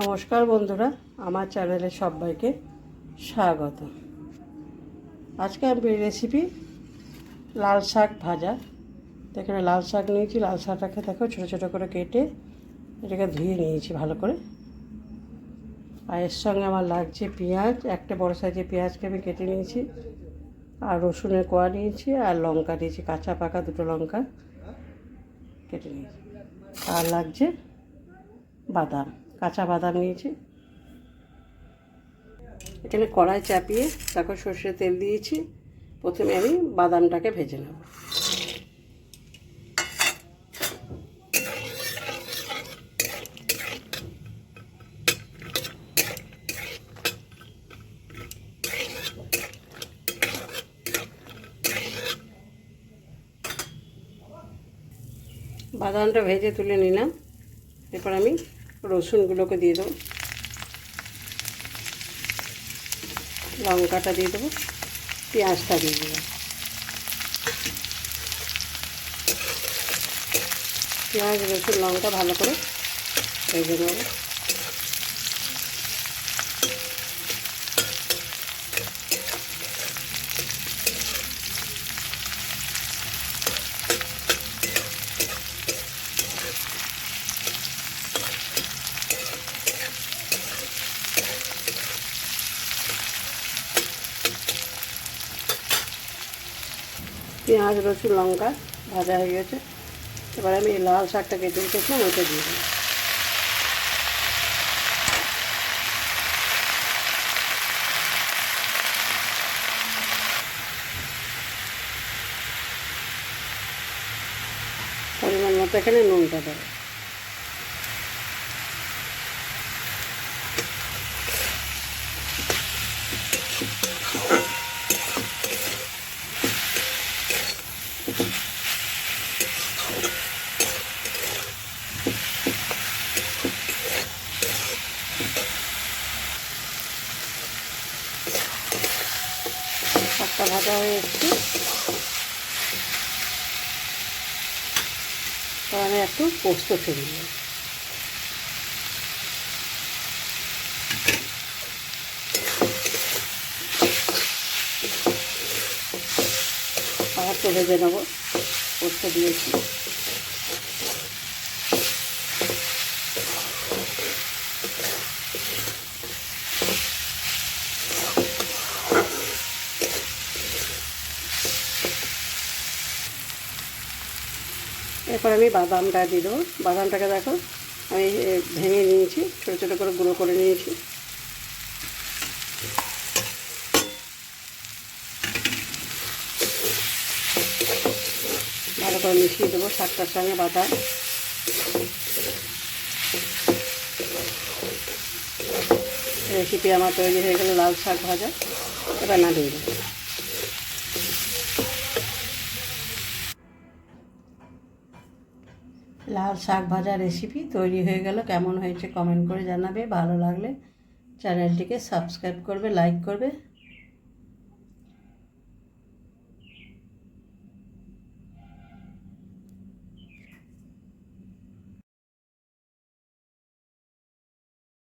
নমস্কার বন্ধুরা, আমার চ্যানেলে সবাইকে স্বাগত। আজকে আমি রেসিপি লাল শাক ভাজা। এখানে লাল শাক নিয়েছি, লাল শাকটাকে দেখো ছোটো ছোটো করে কেটে এটাকে ধুয়ে নিয়েছি ভালো করে। আর এর সঙ্গে আমার লাগছে পেঁয়াজ, একটা বড় সাইজের পেঁয়াজকে আমি কেটে নিয়েছি। আর রসুনের কোয়া নিয়েছি, আর লঙ্কা নিয়েছি কাঁচা পাকা দুটো লঙ্কা কেটে নিয়েছি। আর লাগছে বাদাম। কাঁচা বাদাম নিয়েছি। এখানে কড়াই চাপিয়ে তারপর সর্ষে তেল দিয়েছি। প্রথমে আমি বাদামটাকে ভেজে নেব। বাদামটা ভেজে তুলে নিলাম। এরপর আমি রসুনগুলোকে দিয়ে দেবো। লঙ্কাটা দিয়ে দেবো, পেঁয়াজটা দিয়ে দেবো। পেঁয়াজ, রসুন, লঙ্কা ভালো করে ভেজে নেব। পেঁয়াজ, রসুন, লঙ্কা ভাজা হয়ে গেছে। এবার আমি লাল শাকটা কেটে রেখেছিলাম, ওইটা দিয়ে দিই পরিমাণ মতো এখানে নুনটা দেবো। শাকটা ভাজা হয়ে এসছে। তো আমি একটু পোস্ত ফেলে আবার আর তো ভেজে নেব পোস্ত দিয়েছি। এরপর আমি বাদামটা দিয়ে দেবো। বাদামটাকে দেখো, আমি ভেঙে নিয়েছি, ছোটো ছোটো করে গুঁড়ো করে নিয়েছি। ভালো করে মিশিয়ে দেবো শাকটার সঙ্গে বাদাম। রেসিপি আমার তৈরি হয়ে গেল, লাল শাক ভাজা। এবার না দিয়ে দেবো লাল শাক ভাজা রেসিপি তৈরি হয়ে গেল। কেমন হয়েছে কমেন্ট করে জানাবে। ভালো লাগলে চ্যানেলটিকে সাবস্ক্রাইব করবে লাইক করবে।